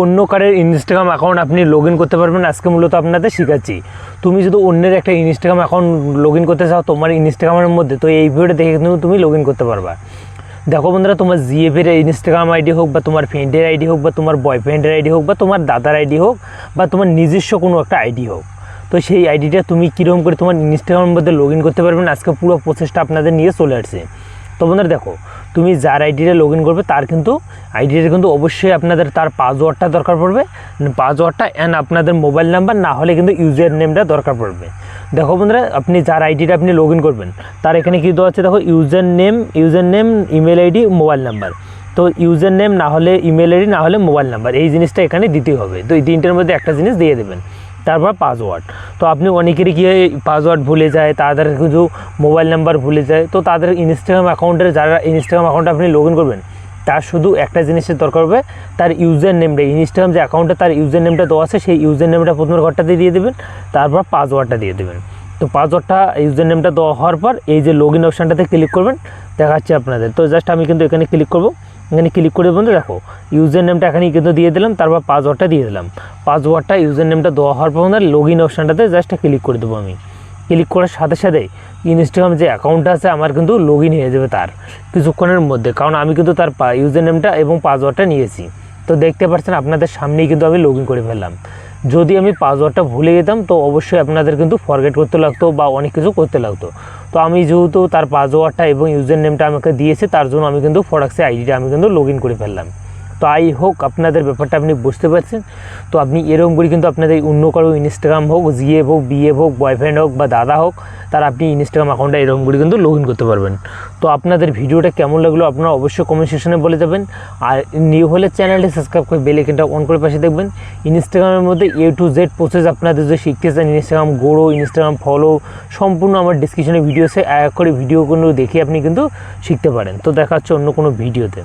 অন্য কারের Instagram account আপনি লগ করতে পারবেন। আজকে মূলত আপনাদের শেখাচ্ছি। তুমি যদি অন্যের একটা ইনস্টাগ্রাম অ্যাকাউন্ট লগ করতে চাও, তোমার ইনস্টাগ্রামের মধ্যে, তো এই ভিডিওটা দেখে কিন্তু তুমি লগ করতে পারবা। দেখো বন্ধুরা, তোমার জিএফের ইনস্টাগ্রাম আইডি হোক বা তোমার ফ্রেন্ডের আইডি হোক বা তোমার বয়ফ্রেন্ডের আইডি হোক বা তোমার দাদার আইডি হোক বা তোমার নিজস্ব কোনো একটা আইডি হোক। তো সেই আইডিটা তুমি কীরকম করে তোমার ইনস্টাগ্রামের মধ্যে লগ করতে পারবেন আজকে পুরো প্রসেসটা আপনাদের নিয়ে চলে আসছে। তো বন্ধুরা, দেখো তুমি যার আইডিটা লগ ইন করবে, তার কিন্তু আইডিটা কিন্তু অবশ্যই আপনাদের, তার পাসওয়ার্ডটা দরকার পড়বে। পাসওয়ার্ডটা অ্যান্ড আপনাদের মোবাইল নাম্বার না হলে কিন্তু ইউজার নেমটা দরকার পড়বে। দেখো বন্ধুরা, আপনি যার আইডিটা আপনি লগ ইন করবেন, তার এখানে কী দেওয়া আছে? দেখো user name user name email ID mobile number তো ইউজার নেম না হলে ইমেল আইডি না হলে মোবাইল নাম্বার এই জিনিসটা এখানে দিতে হবে। তো এই তিনটের মধ্যে একটা জিনিস দিয়ে দেবেন। তারপর পাসওয়ার্ড তো আপনি অনেকেরই গিয়ে পাসওয়ার্ড ভুলে যায়, তাদের কিছু মোবাইল নাম্বার ভুলে যায়। তো তাদের ইনস্টাগ্রাম অ্যাকাউন্টের যারা ইনস্টাগ্রাম অ্যাকাউন্টে আপনি লগ ইন করবেন, তার শুধু একটা জিনিসের দরকার হবে, তার ইউজার নেমটা ইনস্টাগ্রাম যে অ্যাকাউন্টে তার ইউজার নেমটা দেওয়া আছে, সেই ইউজার নেমটা প্রথমের ঘরটাতে দিয়ে দেবেন, তারপর পাসওয়ার্ডটা দিয়ে দেবেন। তো পাসওয়ার্ডটা ইউজার নেমটা দেওয়া হওয়ার পর, এই যে লগ ইন অপশানটাতে ক্লিক করবেন, দেখাচ্ছে আপনাদের। তো জাস্ট আমি কিন্তু এখানে ক্লিক করব। এখানে ক্লিক করে বন্ধু দেখো ইউজার নেমটা এখানে কিন্তু দিয়ে দিলাম, তারপর পাসওয়ার্ডটা দিয়ে দিলাম। পাসওয়ার্ডটা ইউজার নেমটা দেওয়া হওয়ার পর লগ ইন অপশানটাতে জাস্ট ক্লিক করে দেবো আমি। ক্লিক করার সাথে সাথে ইনস্টাগ্রাম যে অ্যাকাউন্টটা আছে, আমার কিন্তু লগ ইন হয়ে যাবে তার কিছুক্ষণের মধ্যে। কারণ আমি কিন্তু তার ইউজার নেমটা এবং পাসওয়ার্ডটা নিয়েছি। তো দেখতে পাচ্ছেন, আপনাদের সামনেই কিন্তু আমি লগ ইন করে ফেললাম। যদি আমি পাসওয়ার্ডটা ভুলে যেতাম, তো অবশ্যই আপনাদের কিন্তু ফরগেট করতে লাগতো বা অনেক কিছু করতে লাগতো। তো আমি যেহেতু তার পাসওয়ার্ডটা এবং ইউজার নেমটা আমাকে দিয়েছে, তার জন্য আমি কিন্তু ফরাক্সে আইডিটা আমি কিন্তু লগ করে ফেললাম। তো আই হোক, আপনাদের ব্যাপারটা আপনি বুঝতে পারছেন। তো আপনি এরকম করে কিন্তু আপনাদের অন্য কারও ইনস্টাগ্রাম হোক জিএফ হোক বিএফ হোক বয়ফ্রেন্ড হোক বা দাদা হোক, তার আপনি ইনস্টাগ্রাম অ্যাকাউন্টে এরকম করে কিন্তু লগ করতে পারবেন। তো আপনাদের ভিডিওটা কেমন লাগল আপনারা অবশ্যই কমেন্ট সেকশনে বলে যাবেন। আর নিউ হলে চ্যানেলটি সাবস্ক্রাইব করে বেল আইকনটা অন করে পাশে দেখবেন। ইনস্টাগ্রামের মধ্যে এ টু জেড প্রসেস আপনাদের যে শিখতে চান ইনস্টাগ্রাম গোড়ো ইনস্টাগ্রাম ফলো সম্পূর্ণ আমার ডিসক্রিপশনে ভিডিও আছে এক করে ভিডিওগুলো দেখে আপনি কিন্তু শিখতে পারেন। তো দেখা হচ্ছে অন্য কোনো ভিডিওতে